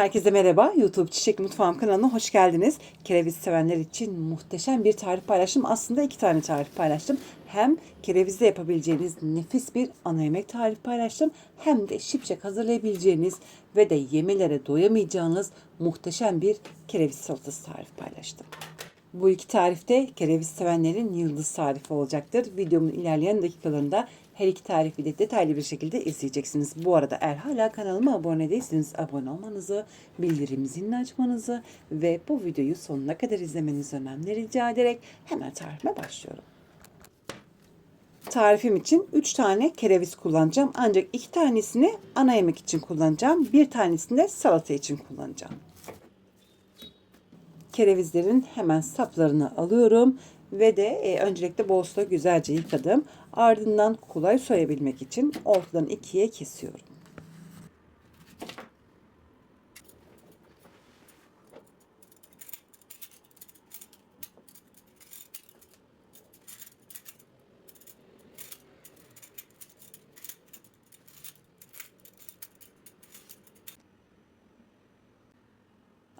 Herkese merhaba. YouTube Çiçek Mutfağım kanalına hoş geldiniz. Kereviz sevenler için muhteşem bir tarif paylaştım. Aslında iki tane tarif paylaştım. Hem kerevizle yapabileceğiniz nefis bir ana yemek tarifi paylaştım. Hem de şipşak hazırlayabileceğiniz ve de yemelere doyamayacağınız muhteşem bir kereviz salatası tarifi paylaştım. Bu iki tarifte kereviz sevenlerin yıldız tarifi olacaktır. Videomun ilerleyen dakikalarında her iki tarifi de detaylı bir şekilde izleyeceksiniz. Bu arada eğer hala kanalıma abone değilseniz abone olmanızı, bildirim zilini açmanızı ve bu videoyu sonuna kadar izlemenizi önemli rica ederek hemen tarifime başlıyorum. Tarifim için 3 tane kereviz kullanacağım. Ancak 2 tanesini ana yemek için kullanacağım. Bir tanesini de salata için kullanacağım kerevizlerin hemen saplarını alıyorum ve de e, öncelikle bol suda güzelce yıkadım. Ardından kolay soyabilmek için ortadan ikiye kesiyorum.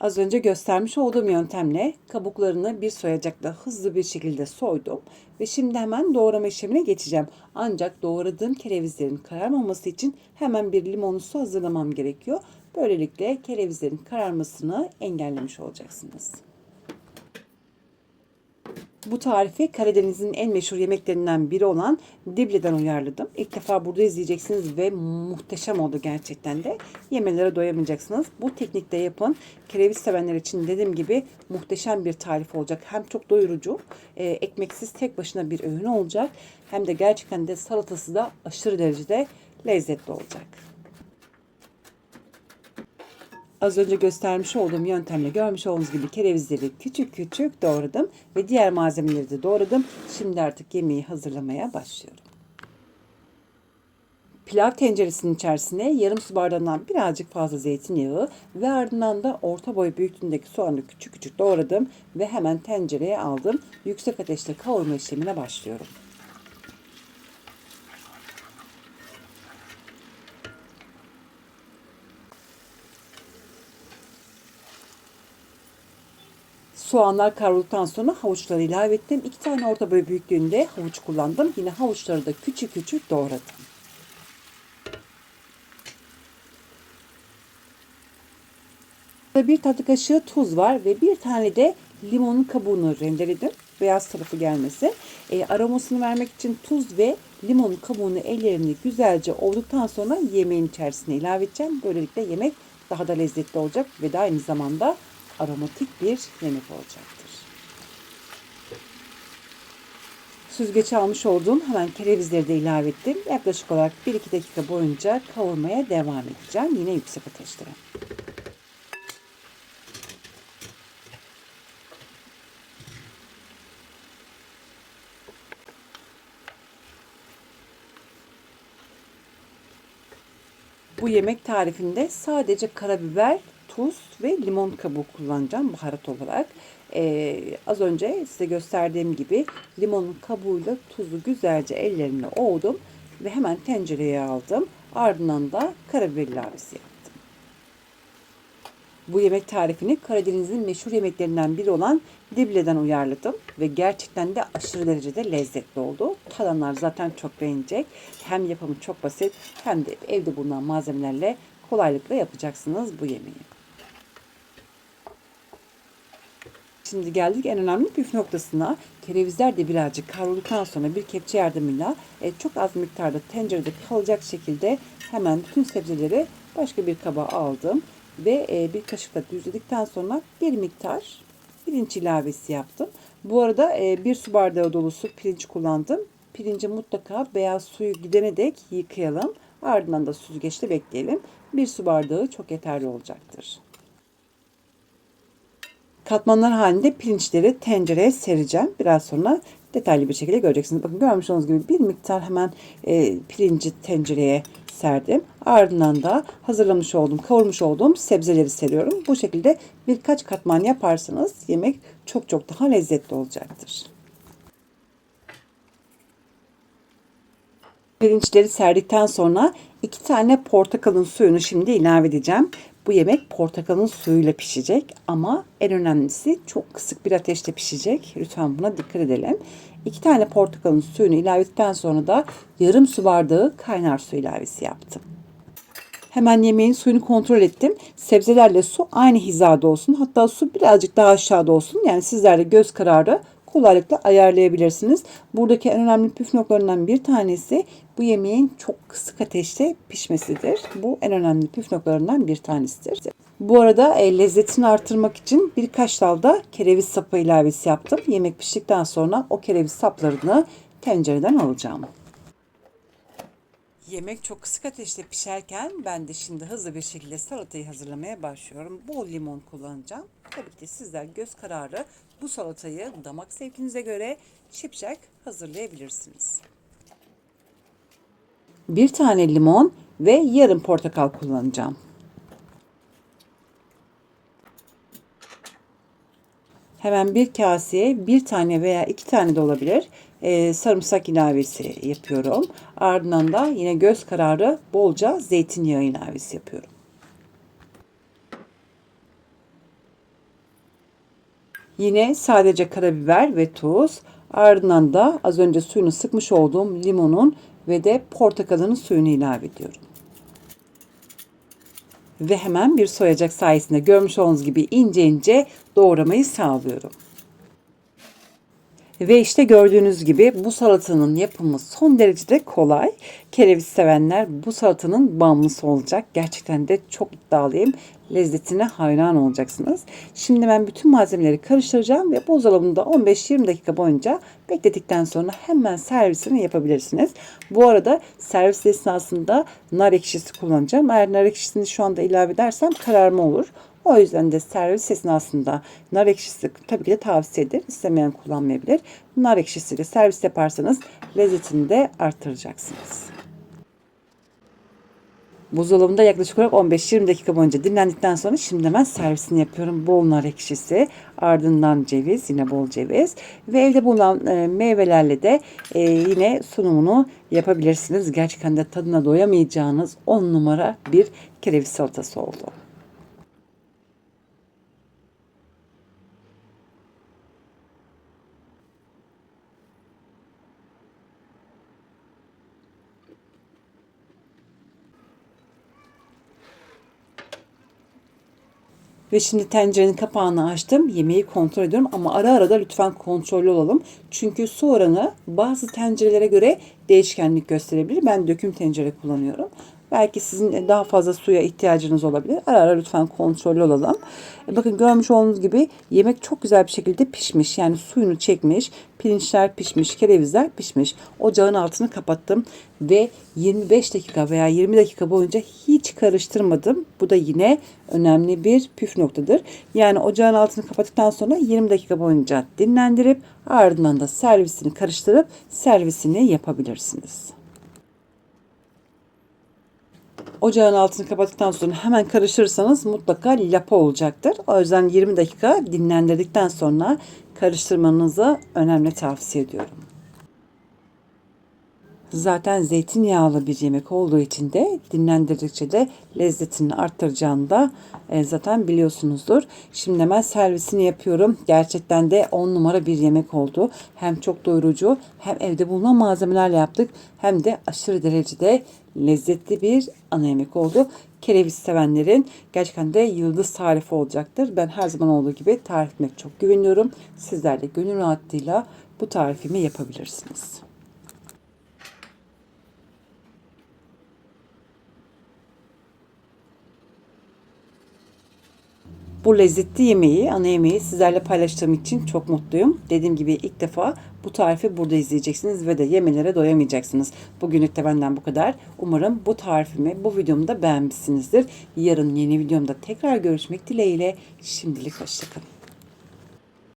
Az önce göstermiş olduğum yöntemle kabuklarını bir soyacakla hızlı bir şekilde soydum. Ve şimdi hemen doğrama işlemine geçeceğim. Ancak doğradığım kerevizlerin kararmaması için hemen bir limonlu su hazırlamam gerekiyor. Böylelikle kerevizlerin kararmasını engellemiş olacaksınız. Bu tarifi Karadeniz'in en meşhur yemeklerinden biri olan Dible'den uyarladım. İlk defa burada izleyeceksiniz ve muhteşem oldu gerçekten de. Yemelere doyamayacaksınız. Bu teknikte yapın. Kereviz sevenler için dediğim gibi muhteşem bir tarif olacak. Hem çok doyurucu, e, ekmeksiz tek başına bir öğün olacak. Hem de gerçekten de salatası da aşırı derecede lezzetli olacak. Az önce göstermiş olduğum yöntemle görmüş olduğunuz gibi kerevizleri küçük küçük doğradım ve diğer malzemeleri de doğradım. Şimdi artık yemeği hazırlamaya başlıyorum. Pilav tenceresinin içerisine yarım su bardağından birazcık fazla zeytinyağı ve ardından da orta boy büyüklüğündeki soğanı küçük küçük doğradım ve hemen tencereye aldım. Yüksek ateşte kavurma işlemine başlıyorum. Soğanlar kavrulduktan sonra havuçları ilave ettim. İki tane orta boy büyüklüğünde havuç kullandım. Yine havuçları da küçük küçük doğradım. Bir tatlı kaşığı tuz var ve bir tane de limonun kabuğunu rendeledim. Beyaz tarafı gelmesi. E, aromasını vermek için tuz ve limonun kabuğunu ellerimle güzelce ovduktan sonra yemeğin içerisine ilave edeceğim. Böylelikle yemek daha da lezzetli olacak ve de aynı zamanda aromatik bir yemek olacaktır. Süzgeçe almış olduğum hemen kerevizleri de ilave ettim. Yaklaşık olarak 1-2 dakika boyunca kavurmaya devam edeceğim. Yine yüksek ateşte. Bu yemek tarifinde sadece karabiber, tuz ve limon kabuğu kullanacağım baharat olarak. Ee, az önce size gösterdiğim gibi limonun kabuğuyla tuzu güzelce ellerimle ovdum ve hemen tencereye aldım. Ardından da karabiber ilavesi yaptım. Bu yemek tarifini Karadeniz'in meşhur yemeklerinden biri olan Dible'den uyarladım ve gerçekten de aşırı derecede lezzetli oldu. Tadanlar zaten çok beğenecek. Hem yapımı çok basit hem de evde bulunan malzemelerle kolaylıkla yapacaksınız bu yemeği. Şimdi geldik en önemli püf noktasına. Kerevizler de birazcık kavrulduktan sonra bir kepçe yardımıyla e, çok az miktarda tencerede kalacak şekilde hemen bütün sebzeleri başka bir kaba aldım. Ve e, bir kaşıkla düzledikten sonra bir miktar pirinç ilavesi yaptım. Bu arada e, bir su bardağı dolusu pirinç kullandım. Pirinci mutlaka beyaz suyu gidene dek yıkayalım. Ardından da süzgeçte bekleyelim. Bir su bardağı çok yeterli olacaktır. Katmanlar halinde pirinçleri tencereye sereceğim. Biraz sonra detaylı bir şekilde göreceksiniz. Bakın görmüş olduğunuz gibi bir miktar hemen e, pirinci tencereye serdim. Ardından da hazırlamış olduğum, kavurmuş olduğum sebzeleri seriyorum. Bu şekilde birkaç katman yaparsanız yemek çok çok daha lezzetli olacaktır. Pirinçleri serdikten sonra iki tane portakalın suyunu şimdi ilave edeceğim. Bu yemek portakalın suyuyla pişecek ama en önemlisi çok kısık bir ateşte pişecek. Lütfen buna dikkat edelim. İki tane portakalın suyunu ilave ettikten sonra da yarım su bardağı kaynar su ilavesi yaptım. Hemen yemeğin suyunu kontrol ettim. Sebzelerle su aynı hizada olsun. Hatta su birazcık daha aşağıda olsun. Yani sizler de göz kararı kolaylıkla ayarlayabilirsiniz. Buradaki en önemli püf noktalarından bir tanesi bu yemeğin çok kısık ateşte pişmesidir. Bu en önemli püf noktalarından bir tanesidir. Bu arada e, lezzetini artırmak için birkaç dalda kereviz sapı ilavesi yaptım. Yemek piştikten sonra o kereviz saplarını tencereden alacağım. Yemek çok kısık ateşte pişerken ben de şimdi hızlı bir şekilde salatayı hazırlamaya başlıyorum. Bol limon kullanacağım. Tabii ki sizler göz kararı bu salatayı damak zevkinize göre şipşak hazırlayabilirsiniz. Bir tane limon ve yarım portakal kullanacağım. Hemen bir kaseye bir tane veya iki tane de olabilir e, sarımsak ilavesi yapıyorum. Ardından da yine göz kararı bolca zeytinyağı ilavesi yapıyorum. Yine sadece karabiber ve tuz. Ardından da az önce suyunu sıkmış olduğum limonun ve de portakalının suyunu ilave ediyorum. Ve hemen bir soyacak sayesinde görmüş olduğunuz gibi ince ince doğramayı sağlıyorum. Ve işte gördüğünüz gibi bu salatanın yapımı son derecede kolay. Kereviz sevenler bu salatanın bağımlısı olacak. Gerçekten de çok iddialıyım. Lezzetine hayran olacaksınız. Şimdi ben bütün malzemeleri karıştıracağım ve buzdolabında 15-20 dakika boyunca bekledikten sonra hemen servisini yapabilirsiniz. Bu arada servis esnasında nar ekşisi kullanacağım. Eğer nar ekşisini şu anda ilave edersem kararma olur. O yüzden de servis esnasında nar ekşisi tabii ki de tavsiye ederim. İstemeyen kullanmayabilir. Nar ekşisiyle servis yaparsanız lezzetini de artıracaksınız. Buzdolabında yaklaşık olarak 15-20 dakika boyunca dinlendikten sonra şimdi hemen servisini yapıyorum. Bol nar ekşisi, ardından ceviz, yine bol ceviz ve evde bulunan e, meyvelerle de e, yine sunumunu yapabilirsiniz. Gerçekten de tadına doyamayacağınız 10 numara bir kereviz salatası oldu. Ve şimdi tencerenin kapağını açtım. Yemeği kontrol ediyorum ama ara ara da lütfen kontrollü olalım. Çünkü su oranı bazı tencerelere göre değişkenlik gösterebilir. Ben döküm tencere kullanıyorum. Belki sizin daha fazla suya ihtiyacınız olabilir. Ara ara lütfen kontrollü olalım. E, bakın görmüş olduğunuz gibi yemek çok güzel bir şekilde pişmiş. Yani suyunu çekmiş, pirinçler pişmiş, kerevizler pişmiş. Ocağın altını kapattım ve 25 dakika veya 20 dakika boyunca hiç karıştırmadım. Bu da yine önemli bir püf noktadır. Yani ocağın altını kapattıktan sonra 20 dakika boyunca dinlendirip ardından da servisini karıştırıp servisini yapabilirsiniz. Ocağın altını kapattıktan sonra hemen karıştırırsanız mutlaka lapa olacaktır. O yüzden 20 dakika dinlendirdikten sonra karıştırmanızı önemli tavsiye ediyorum. Zaten zeytinyağlı bir yemek olduğu için de dinlendirdikçe de lezzetini arttıracağını da e, zaten biliyorsunuzdur. Şimdi hemen servisini yapıyorum. Gerçekten de 10 numara bir yemek oldu. Hem çok doyurucu hem evde bulunan malzemelerle yaptık hem de aşırı derecede lezzetli bir ana yemek oldu. Kereviz sevenlerin gerçekten de yıldız tarifi olacaktır. Ben her zaman olduğu gibi tarifime çok güveniyorum. Sizler de gönül rahatlığıyla bu tarifimi yapabilirsiniz. Bu lezzetli yemeği, ana yemeği sizlerle paylaştığım için çok mutluyum. Dediğim gibi ilk defa bu tarifi burada izleyeceksiniz ve de yemelere doyamayacaksınız. Bugünlük de benden bu kadar. Umarım bu tarifimi, bu videomu da beğenmişsinizdir. Yarın yeni videomda tekrar görüşmek dileğiyle. Şimdilik hoşçakalın.